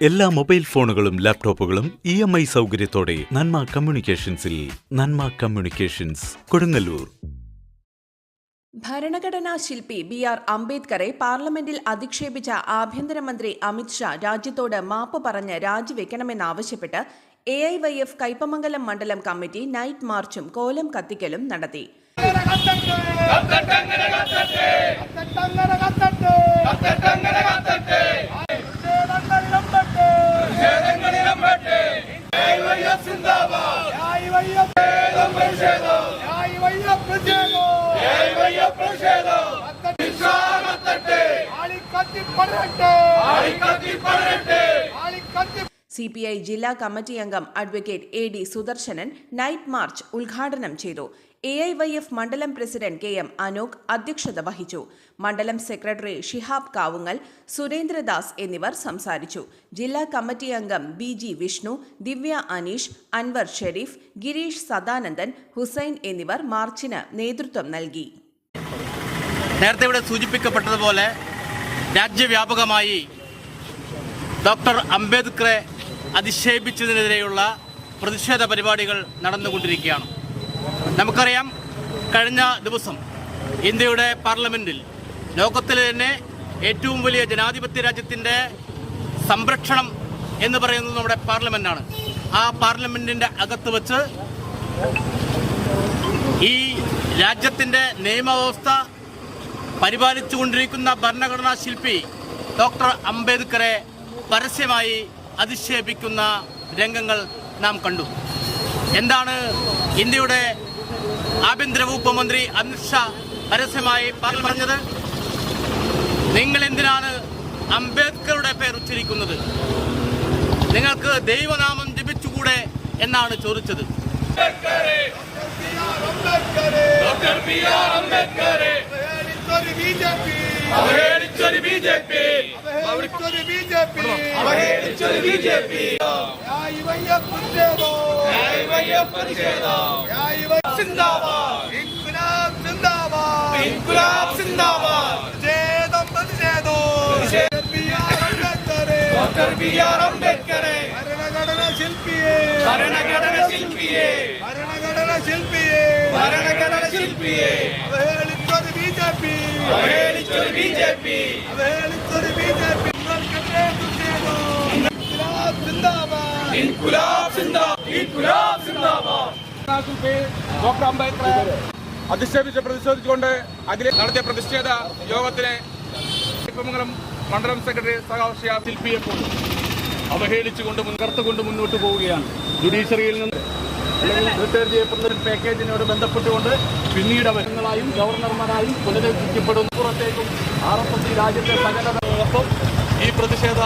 എല്ലാ മൊബൈൽ ഫോണുകളും ലാപ്ടോപ്പുകളും ഇ എം ഐ സൗകര്യത്തോടെ നന്മ കമ്മ്യൂണിക്കേഷൻസിൽ നന്മ കമ്മ്യൂണിക്കേഷൻസ് കൊടുങ്ങല്ലൂർ. ഭരണഘടനാ ശില്പി ബി ആർ അംബേദ്കറെ പാർലമെന്റിൽ അധിക്ഷേപിച്ച ആഭ്യന്തരമന്ത്രി അമിത്ഷാ രാജ്യത്തോട് മാപ്പ് പറഞ്ഞ് രാജിവെക്കണമെന്നാവശ്യപ്പെട്ട് A I Y F Kaipamangalam മണ്ഡലം കമ്മിറ്റി നൈറ്റ് മാർച്ചും കോലം കത്തിക്കലും നടത്തി. സി പി ഐ ജില്ലാ കമ്മിറ്റി അംഗം advocate A D Sudarsanan night march ഉദ്ഘാടനം ചെയ്തു. എ ഐ വൈ എഫ് മണ്ഡലം പ്രസിഡന്റ് കെ എം അനോക് അധ്യക്ഷത വഹിച്ചു. മണ്ഡലം സെക്രട്ടറി ഷിഹാബ് കാവുങ്ങൽ സുരേന്ദ്രദാസ് എന്നിവർ സംസാരിച്ചു. ജില്ലാ കമ്മിറ്റി അംഗം ബി ജി വിഷ്ണു ദിവ്യ അനീഷ് അൻവർ ഷെരീഫ് ഗിരീഷ് സദാനന്ദൻ ഹുസൈൻ എന്നിവർ മാർച്ചിന് നേതൃത്വം നൽകി. നേരത്തെ ഇവിടെ സൂചിപ്പിക്കപ്പെട്ടതുപോലെ രാജ്യവ്യാപകമായി ഡോക്ടർ അംബേദ്കറെ അധിക്ഷേപിച്ചതിനെതിരെയുള്ള പ്രതിഷേധ പരിപാടികൾ നടന്നുകൊണ്ടിരിക്കുകയാണ്. നമുക്കറിയാം കഴിഞ്ഞ ദിവസം ഇന്ത്യയുടെ പാർലമെന്റിൽ ലോകത്തിലെ തന്നെ ഏറ്റവും വലിയ ജനാധിപത്യ രാജ്യത്തിന്റെ സംരക്ഷണം എന്ന് പറയുന്നത് നമ്മുടെ പാർലമെന്റാണ് ആ പാർലമെന്റിന്റെ അകത്ത് വച്ച് ഈ രാജ്യത്തിന്റെ നിയമവ്യവസ്ഥ പരിപാലിച്ചുകൊണ്ടിരിക്കുന്ന ഭരണഘടനാ ശില്പി ഡോക്ടർ അംബേദ്കറെ പരസ്യമായി അധിക്ഷേപിക്കുന്ന രംഗങ്ങൾ നാം കണ്ടു. എന്താണ് ഇന്ത്യയുടെ ആഭ്യന്തര വകുപ്പ് മന്ത്രി അമിത്ഷാ പരസ്യമായി പറഞ്ഞത്? നിങ്ങൾ എന്തിനാണ് അംബേദ്കറുടെ പേര് ഉച്ചരിക്കുന്നത്? നിങ്ങൾക്ക് ദൈവനാമം ജപിച്ചുകൂടെ എന്നാണ് ചോദിച്ചത്. ഡോക്ടർ ബി ആർ അംബേദ്കറെ അവഹേളിച്ചൊരു ബി ജെ പി. അവഹേളിച്ചൊരു ബി ജെ പി. അവഹേളിച്ചൊരു ബി ജെ പി. അംബേദ്കറെ. ഭരണഘടന ശില്പിയെ. ഭരണഘടന ശില്പിയെ. ഭരണഘടന ശില്പിയെ. ഭരണഘടന ശില്പിയെ അവഹേളിച്ചൊരു ബി ജെ പി അവഹേളിച്ചൊരു ബി ജെ പി. അവഹേളിച്ചൊരു ബി ജെ പി നിങ്ങൾക്കെതിരെ പ്രതിഷേധം ഇൻകുലാബ് സിന്ദാബാദ്. ഇൻകുലാബ് സിന്ദാബാദ്. ഇൻകുലാബ് സിന്ദാബാദ് ഡോക്ടർ അംബേദ്കറെ അധിക്ഷേപിച്ച് പ്രതിഷേധിച്ചുകൊണ്ട് അതിലെ നടത്തിയ പ്രതിഷേധ യോഗത്തിലെ ഇപ്പമംഗലം മണ്ഡലം സെക്രട്ടറി സഹാവശ്യ ശില്പിയെ പോലും അവഹേളിച്ചുകൊണ്ട് മുൻകർത്തുകൊണ്ട് മുന്നോട്ട് പോവുകയാണ്. ജുഡീഷ്യറിയിൽ നിന്ന് റിട്ടയർ ചെയ്യപ്പെടുന്ന ഒരു പാക്കേജിനോട് ബന്ധപ്പെട്ടുകൊണ്ട് പിന്നീട് അവരങ്ങളായും ഗവർണർമാരായും പുനരധിക്കപ്പെടുന്ന പുറത്തേക്കും ആർ എസ് എസ് രാജ്യത്തെ സകലതോടൊപ്പം ഈ പ്രതിഷേധ